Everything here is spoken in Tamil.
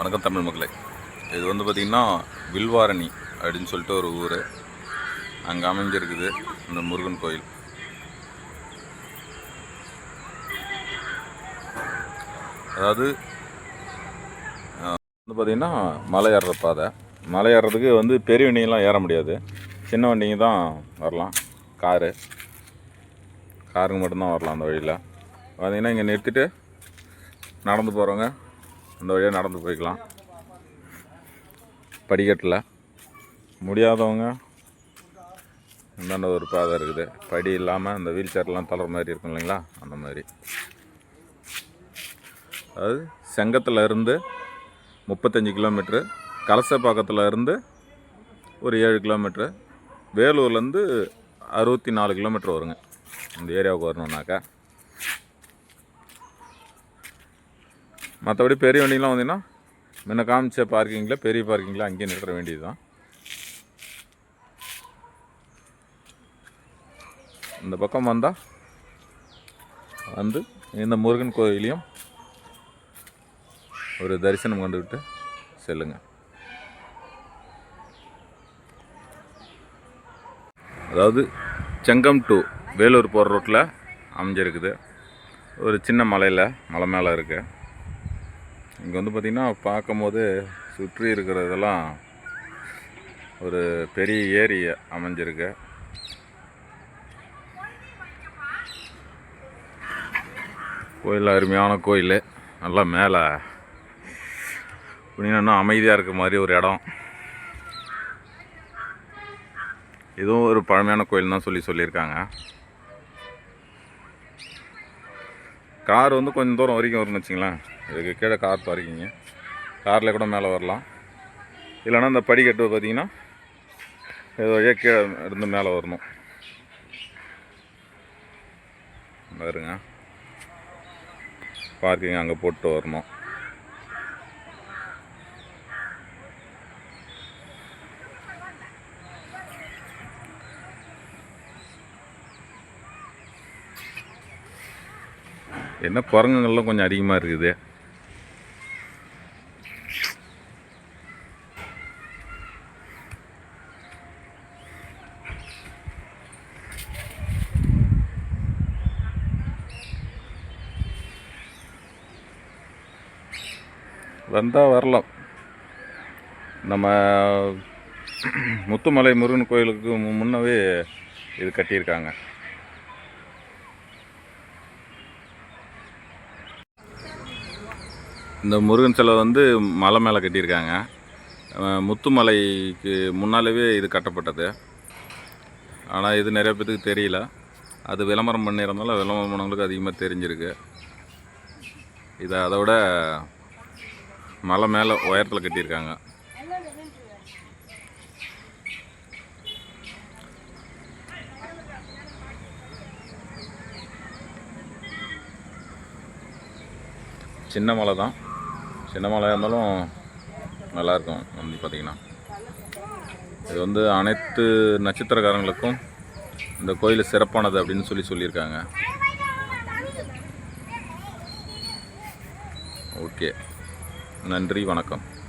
வணக்கம் தமிழ் மக்களே. இது வந்து பார்த்திங்கன்னா வில்வாரணி அப்படின்னு சொல்லிட்டு ஒரு ஊர். அங்கே அமைஞ்சிருக்குது இந்த முருகன் கோயில். அதாவது வந்து பார்த்திங்கன்னா மலை ஏறுற பாதை. மலை ஏறுறதுக்கு வந்து பெரிய வண்டிங்கெலாம் ஏற முடியாது. சின்ன வண்டிங்க தான் வரலாம். காரு. காருங்க மட்டும்தான் வரலாம் அந்த வழியில். பார்த்திங்கன்னா இங்கே நிறுத்திட்டு நடந்து போகிறவங்க அந்த வழியாக நடந்து போய்க்கலாம். படிக்கட்டில். முடியாதவங்க இந்தாண்ட ஒரு பாதை இருக்குது? படி இல்லாமல் இந்த வீல் சேர்லாம் தளர் மாதிரி இருக்கும் இல்லைங்களா? அந்த மாதிரி. அதாவது செங்கத்தில் இருந்து முப்பத்தஞ்சு கிலோமீட்ரு கலசப்பாக்கத்தில் இருந்து ஒரு ஏழு கிலோமீட்ரு வேலூர்லேருந்து அறுபத்தி நாலு கிலோமீட்ரு வருங்க. இந்த ஏரியாவுக்கு வரணுன்னாக்கா மற்றபடி பெரிய வண்டிலாம் வந்தீங்கன்னா முன்ன காமிச்ச பார்க்கிங்கில் பெரிய பார்க்கிங்கில் அங்கேயே நிறுத்த வேண்டியது தான் இந்த பக்கம் வந்தால் வந்து இந்த முருகன் கோயிலையும் ஒரு தரிசனம் கண்டுக்கிட்டு செல்லுங்க. அதாவது செங்கம் டு வேலூர் போகிற ரோட்டில் அமைஞ்சிருக்குது. ஒரு சின்ன மலையில் மலை மேலே இருக்குது இங்கே வந்து பார்த்திங்கன்னா பார்க்கும்போது சுற்றி இருக்கிறதெல்லாம் ஒரு பெரிய ஏரி அமைஞ்சிருக்கு. கோயில் அருமையான கோயில். நல்லா மேலே இன்னும் அமைதியாக இருக்க மாதிரி ஒரு இடம். இதுவும் ஒரு பழமையான கோயில் தான் சொல்லி சொல்லியிருக்காங்க. கார் வந்து கொஞ்சம் தூரம் வரைக்கும் வரும்னு வச்சுங்களேன். இதுக்கு கீழே கார் பார்க்கிங்க காரில் கூட மேலே வரலாம். இல்லைன்னா இந்த படிக்கட்டு பார்த்தீங்கன்னா இது வழியாக கீழே இருந்து மேலே வரணும். பாருங்க. பார்க்கிங் அங்கே போட்டு வரணும். என்ன குரங்குங்கள்லாம் கொஞ்சம் அதிகமாக இருக்குது. வந்தால் வரலாம். நம்ம முத்துமலை முருகன் கோயிலுக்கு முன்னவே இது கட்டியிருக்காங்க. இந்த முருகன் சிலை வந்து மலை மேலே கட்டியிருக்காங்க. முத்துமலைக்கு முன்னாலேவே இது கட்டப்பட்டது. ஆனால் இது நிறைய பேத்துக்கு தெரியல. அது விளம்பரம் பண்ணியிருந்தாலும் விளம்பரம் பண்ணவங்களுக்கு அதிகமாக தெரிஞ்சிருக்கு. இதை அதோட மலை மேலே உயரத்தில் கட்டியிருக்காங்க. சின்ன மலை தான். சின்ன மலையாக இருந்தாலும் நல்லாயிருக்கும் வந்து பார்த்திங்கன்னா இது வந்து அனைத்து நட்சத்திரக்காரங்களுக்கும் இந்த கோயில் சிறப்பானது அப்படின்னு சொல்லி சொல்லியிருக்காங்க. ஓகே. நன்றி வணக்கம்.